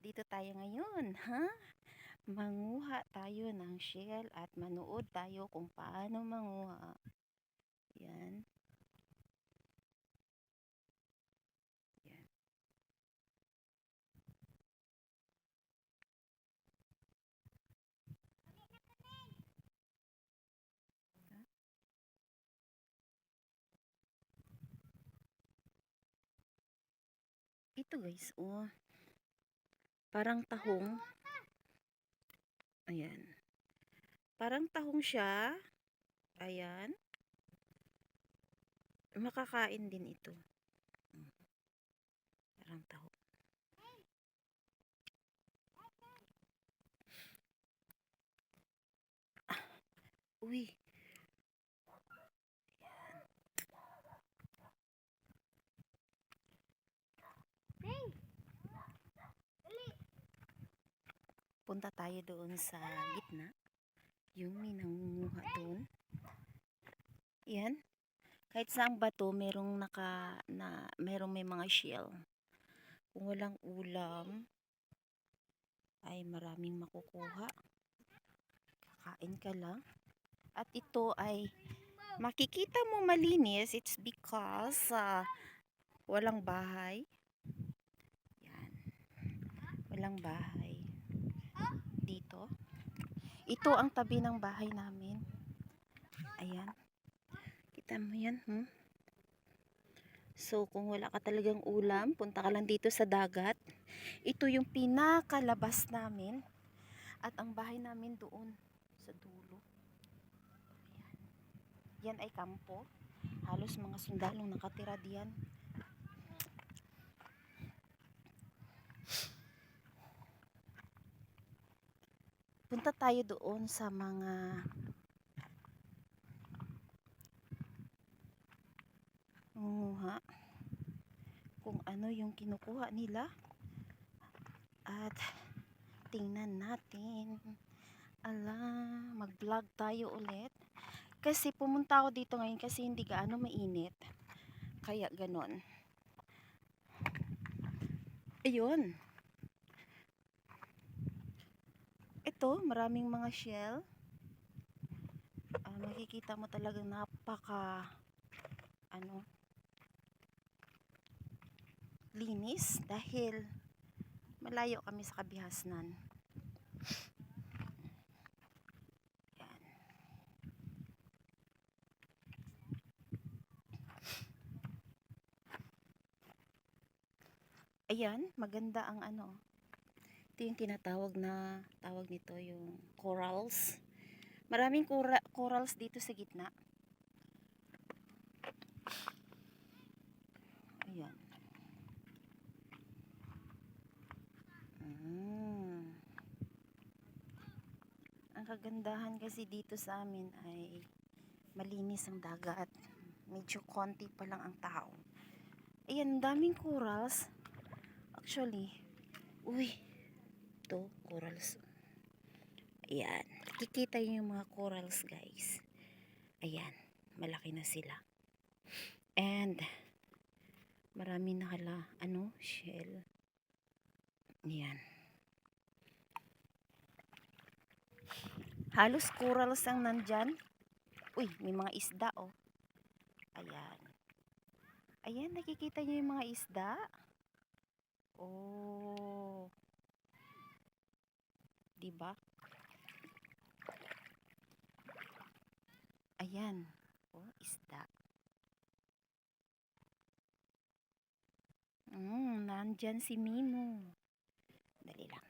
dito tayo ngayon, ha? Manguha tayo ng shell at manood tayo kung paano manguha. Yan. Yan. Ito guys, oh. Parang tahong. Ayan. Parang tahong siya. Ayan. Makakain din ito. Parang tahong. Ah, uy. Punta tayo doon sa gitna. Yung may nangunguha doon. Yan. Kahit saang bato, merong naka, na, merong may mga shell. Kung walang ulam, ay maraming makukuha. Kakain ka lang. At ito ay, makikita mo malinis, it's because ah, walang bahay. Yan. Walang bahay. Dito. Ito ang tabi ng bahay namin. Ayan. Kita mo yan, hmm? So, kung wala ka talagang ulam, punta ka lang dito sa dagat. Ito yung pinakalabas namin. At ang bahay namin doon sa dulo. Ayan. Yan ay kampo. Halos mga sundalong nakatira diyan. Punta tayo doon sa mga nangunguha kung ano yung kinukuha nila. At tingnan natin. Ala mag vlog tayo ulit. Kasi pumunta ako dito ngayon kasi hindi gaano mainit. Kaya ganon. Ayun ito maraming mga shell Ah, makikita mo talagang napaka ano linis dahil malayo kami sa kabihasnan. Yan. Ayan, maganda ang ano. Ito yung tinatawag na tawag nito yung corals. Maraming cora- corals dito sa gitna. Ayan. Mm. Ang kagandahan kasi dito sa amin ay malinis ang dagat. Medyo konti pa lang ang tao. Ayan, daming corals. Actually, uy, to corals. Ayan, kikita nyo yung mga corals guys. Ayan, malaki na sila. And, marami na kala, ano, shell. Ayan. Halos corals ang nandyan. Uy, may mga isda oh. Ayan. Ayan, nakikita nyo yung mga isda? Oh. Diba? Ayan. Oh, isda. Mm, nandyan si Mimo. Dali lang.